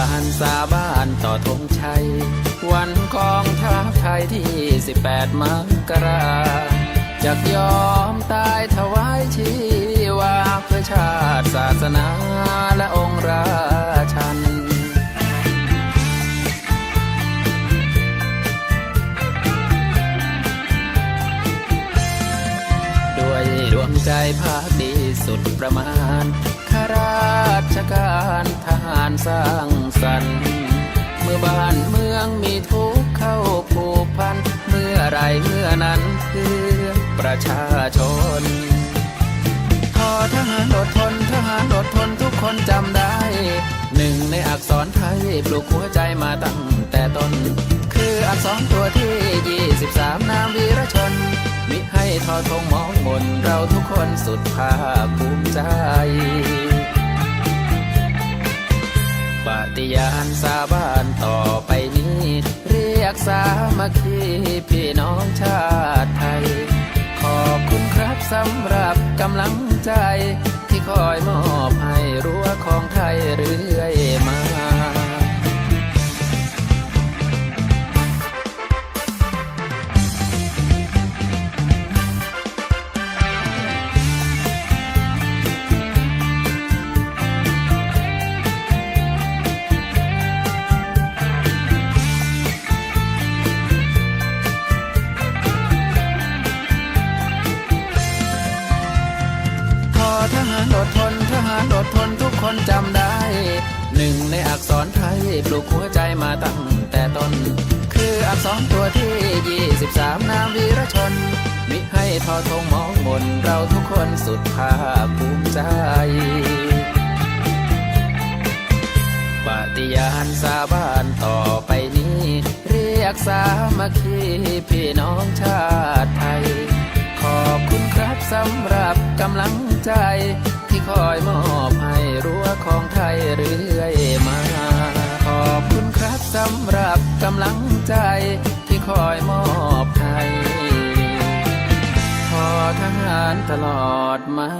านสาบานต่อธงชัย วันกองทัพไทยที่ 18 มกราจะยอมตายถวายชีวาเพื่อชาติศาสนาและองค์ราชันด้วยดวงใจภาคดีสุดประมาณ ข้าราชการทหารสร้างสรรค์ เมื่อบ้านเมืองมีทุกข์เข้าผูกพัน เมื่อไรเมื่อนั้นเพื่อประชาชน ทอทหารอดทนทหารอดทนทุกคนจำได้ หนึ่งในอักษรไทยปลูกหัวใจมาตั้งแต่ต้น คืออักษรตัวที่ 23 นามวีรชนมิให้ทอทงมองมนเราทุกคนสุดภาคภูมิใจ ฏิญาณสาบานต่อไปนี้ เรียกสามัคคีพี่น้องชาติไทย ขอบคุณครับสำหรับกำลังใจ ที่คอยมอบให้รั้วของไทยเรื่อยมา คนจำได้ หนึ่งในอักษรไทย ปลูกหัวใจมาตั้งแต่ต้น คืออักษรตัวที่ 23 นามวีรชน มิให้ทอทงมองมนเราทุกคนสุดภาคภูมิใจปฏิญาณสาบานต่อไปนี้ เรียกสามัคคีพี่น้องชาติไทย ขอบคุณครับสำหรับกำลังใจ คอยมอบให้รั้วของไทยเรื่อยมา ขอบคุณครับสำหรับกำลังใจที่คอยมอบให้ขอทหารตลอดมา